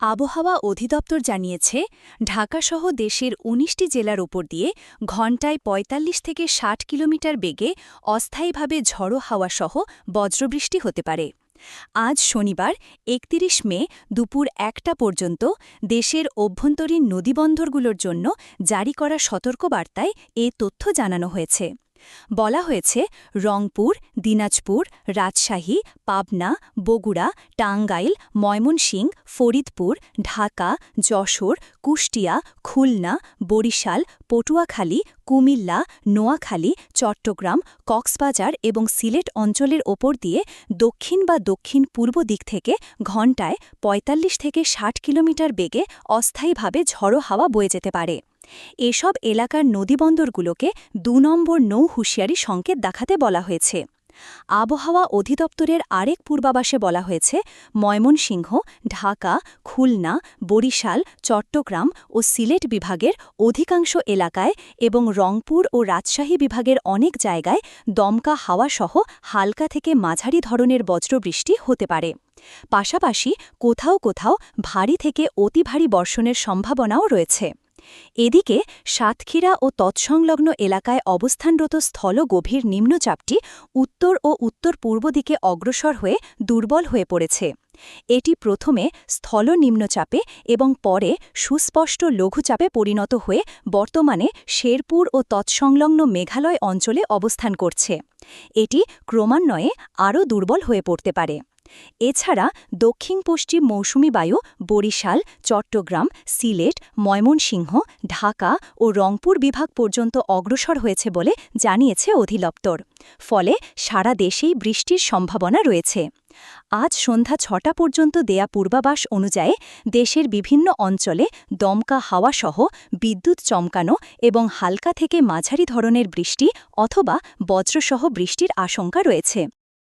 আবহাওয়া অধিদপ্তর জানিয়েছে, ঢাকাসহ দেশের ১৯টি জেলার ওপর দিয়ে ঘণ্টায় ৪৫ থেকে ৬০ কিলোমিটার বেগে অস্থায়ীভাবে ঝড়ো হাওয়াসহ বজ্রবৃষ্টি হতে পারে। আজ শনিবার ৩১ মে, দুপুর একটা পর্যন্ত দেশের অভ্যন্তরীণ নদীবন্দরগুলোর জন্য জারি করা সতর্কবার্তায় এ তথ্য জানানো হয়েছে। বলা হয়েছে, রংপুর, দিনাজপুর, রাজশাহী, পাবনা, বগুড়া, টাঙ্গাইল, ময়মনসিংহ, ফরিদপুর, ঢাকা, যশোর, কুষ্টিয়া, খুলনা, বরিশাল, পটুয়াখালী, কুমিল্লা, নোয়াখালী, চট্টগ্রাম, কক্সবাজার এবং সিলেট অঞ্চলের ওপর দিয়ে দক্ষিণ বা দক্ষিণ পূর্ব দিক থেকে ঘণ্টায় ৪৫ থেকে ৬০ কিলোমিটার বেগে অস্থায়ীভাবে ঝড়ো হাওয়া বয়ে যেতে পারে। এসব এলাকার নদীবন্দরগুলোকে দু নম্বর নৌ হুঁশিয়ারি সংকেত দেখাতে বলা হয়েছে। আবহাওয়া অধিদপ্তরের আরেক পূর্বাবাসে বলা হয়েছে, ময়মনসিংহ, ঢাকা, খুলনা, বরিশাল, চট্টগ্রাম ও সিলেট বিভাগের অধিকাংশ এলাকায় এবং রংপুর ও রাজশাহী বিভাগের অনেক জায়গায় দমকা হাওয়াসহ হালকা থেকে মাঝারি ধরনের বজ্রবৃষ্টি হতে পারে। পাশাপাশি কোথাও কোথাও ভারী থেকে অতি ভারী বর্ষণের সম্ভাবনাও রয়েছে। এদিকে সাতক্ষীরা ও তৎসংলগ্ন এলাকায় অবস্থানরত স্থল গভীর নিম্নচাপটি উত্তর ও উত্তর পূর্ব দিকে অগ্রসর হয়ে দুর্বল হয়ে পড়েছে। এটি প্রথমে স্থল নিম্নচাপে এবং পরে সুস্পষ্ট লঘুচাপে পরিণত হয়ে বর্তমানে শেরপুর ও তৎসংলগ্ন মেঘালয় অঞ্চলে অবস্থান করছে। এটি ক্রমান্বয়ে আরও দুর্বল হয়ে পড়তে পারে। এছাড়া দক্ষিণ পশ্চিম মৌসুমি বায়ু বরিশাল, চট্টগ্রাম, সিলেট, ময়মনসিংহ, ঢাকা ও রংপুর বিভাগ পর্যন্ত অগ্রসর হয়েছে বলে জানিয়েছে অধিদপ্তর। ফলে সারা দেশেই বৃষ্টির সম্ভাবনা রয়েছে। আজ সন্ধ্যা ছটা পর্যন্ত দেয়া পূর্বাবাস অনুযায়ী দেশের বিভিন্ন অঞ্চলে দমকা হাওয়াসহ বিদ্যুৎ চমকানো এবং হালকা থেকে মাঝারি ধরনের বৃষ্টি অথবা বজ্রসহ বৃষ্টির আশঙ্কা রয়েছে।